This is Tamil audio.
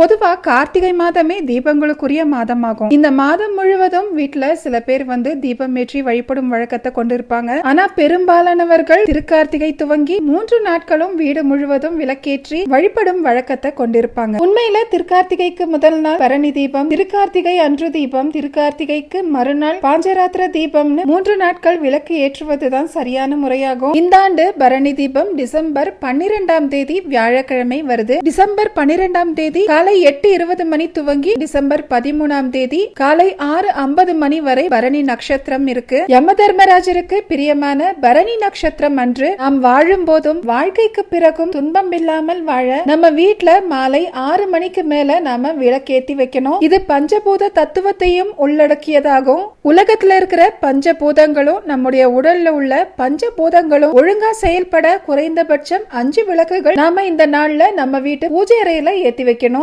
பொதுவா கார்த்திகை மாதமே தீபங்களுக்குரிய மாதமாகும். இந்த மாதம் முழுவதும் வீட்ல சில பேர் வந்து தீபம் ஏற்றி வழிபடும் வழக்கத்தை கொண்டிருப்பாங்க. ஆனா பெரும்பாலானவர்கள் திருக்கார்த்திகை துவங்கி மூன்று நாட்களும் வீடு முழுவதும் விளக்கேற்றி வழிபடும் வழக்கத்தை கொண்டிருப்பாங்க. உண்மையில திருக்கார்த்திகைக்கு முதல் நாள் பரணி தீபம் திருக்கார்த்திகை அன்று தீபம் திருக்கார்த்திகைக்கு மறுநாள் பாஞ்சராத்திர தீபம்னு மூன்று நாட்கள் விளக்கு ஏற்றுவதுதான் சரியான முறையாகும். இந்த ஆண்டு பரணி தீபம் டிசம்பர் பன்னிரெண்டாம் தேதி வியாழக்கிழமை வருது. டிசம்பர் பன்னிரெண்டாம் தேதி காலை எட்டு இருபது மணி துவங்கி டிசம்பர் பதிமூணாம் தேதி காலை ஆறு ஐம்பது மணி வரை பரணி நட்சத்திரம் இருக்கு. யம தர்மராஜருக்கு பிரியமான பரணி நட்சத்திரம் அன்று நாம் வாழும் போதும் வாழ்க்கைக்கு பிறகும் துன்பம் இல்லாமல் வாழ நம்ம வீட்டுல மாலை ஆறு மணிக்கு மேல நாம விளக்கேத்தி வைக்கணும். இது பஞ்சபூத தத்துவத்தையும் உள்ளடக்கியதாகும். உலகத்துல இருக்கிற பஞ்சபூதங்களும் நம்முடைய உடல்ல உள்ள பஞ்சபூதங்களும் ஒழுங்கா செயல்பட குறைந்தபட்சம் அஞ்சு விளக்குகள் நாம இந்த நாள்ல நம்ம வீட்டு பூஜை அறையில ஏத்தி வைக்கணும்.